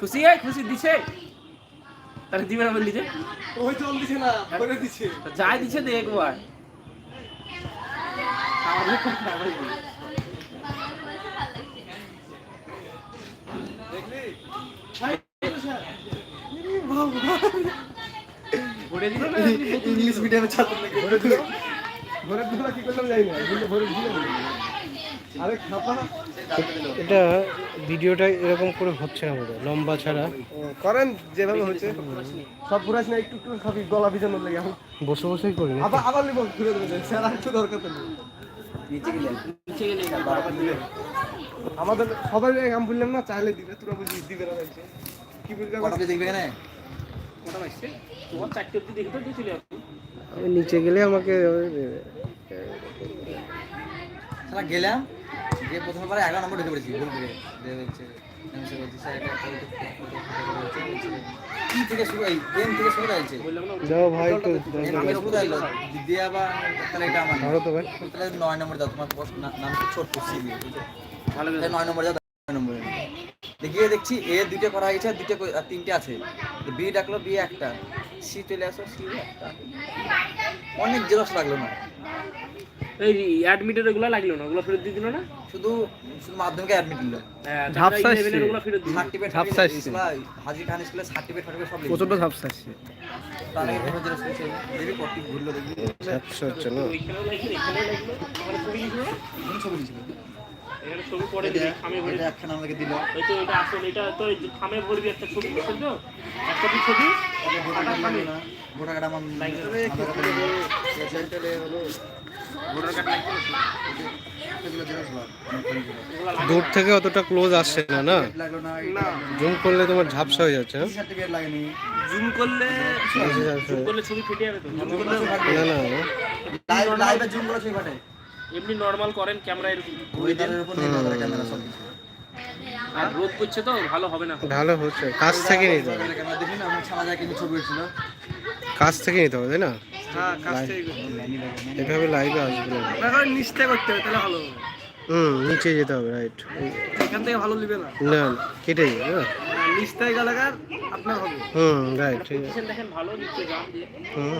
খুশি হয় খুশি দিছে? তাহলে দিবে না বললি যে? ওই জল দিছে না করে দিছে। যাই দিছে। দেখলি ভরে ইংলিশ মিডিয়ামের ছাত্র নাকি? ভরে দিল। ভরে দিল কি করলাম জানি না। কিন্তু ভরে দিল আরে খাপা এটা ভিডিওটা এরকম করে হচ্ছে না বোধ লম্বা ছাড়া। করেন যেভাবে হচ্ছে সব পুরাস না একটু একটু খাবি গলা ভিজানোর লাগে এখন বসে বসেই করি না আবার আবার লিব ঘুরে দেবে স্যার আর একটু দরকার তো নেই। নিচে গেলে নিচে গেলে না বারবার দিলে আমাদের সবাই কাম বললাম না চাইলে দিবে তোরা বুঝি দিবে না কি বলবে কটাকে দেখবে কেন কটা বাজছে? তোমার চারটে অব্দি দেখে তো দিয়েছিলে আমি নিচে গেলে আমাকে সারা গেলাম। গিয়ে প্রথমবার এগারো নম্বর ঢুকে পড়েছি ভুল করে। বলছে কি থেকে শুরু গেম থেকে শুরু হয়েছে? যাও ভাই তো গেম শুরু হইল দিয়ে আবার তাহলে এটা আমার ধরো তো ভাই। তাহলে নয় নম্বর দাও তোমার নাম ভালো নয় নম্বর নয় নম্বরে দেখিয়ে দেখছি এ দুইটা করা হয়েছে আর তিনটে আছে। বি ডাকলো বি একটা। সি চলে আসো সি একটা। অনেক জেরক্স লাগল না। এই অ্যাডমিটের ওগুলো লাগল না? ওগুলো ফেরত দিয়ে দিল না? শুধু শুধু মাধ্যমিকে অ্যাডমিট দিল হ্যাঁ, ঝাপসা যারা এসছে। 11 ওগুলো ফেরত দিল। সার্টিফিকেট ঝাপসা এসছে। হাজির খান স্কুলে সার্টিফিকেট ফার্টিফিকেট সব প্রচণ্ড ঝাপসা আসছে তার কোনো জেরক্স করছে দেখবি কপি ঘুরলো দেখবি ঝাপসা হচ্ছে না। ওইখানেও লাগছে এখানেও লাগল আমার ছবি দিছিল ছবি ছিল এখানে ছবি পরে দিবি খামে ভরে। একখানা আমাকে দিল। এই তো এটা আসল এটা তো খামে ভরবি একটা ছবি বুঝছ তো? একটা ছবি? ভোটার কার্ড আমার লাগবে দূর থেকে অতটা ক্লোজ আসছে না না? জুম করলে তোমার ঝাপসা হয়ে যাচ্ছে হ্যাঁ? জুম করলে জুম করলে ছবি ফেটে যাবে তো। জুম করলে না না লাইভে জুম করে ছবি ফাটে। এমনি নর্মাল করেন ক্যামেরা এরকম ঘুরে দেন ওয়েদারের উপর নির্ভর করে ক্যামেরা সব কিছু আর রোদ করছে তো ভালো হবে না। ভালো হচ্ছে। কাছ থেকে নিতে হবে। ক্যামেরা আমার যায় কিন্তু ছবি উঠছিল। কাছ থেকে নিতে হবে তাই না? হ্যাঁ কাজ এভাবে লাইভে আসবে। নিচতে করতে হবে তাহলে ভালো হুম নিচে যেতে হবে রাইট এখান থেকে ভালো লিবে না। না কেটে যাবে না? নিচটাই গেলে আপনার হবে। হুম রাইট ঠিক আছে। দেখেন ভালো নিচে গান দিয়ে হুম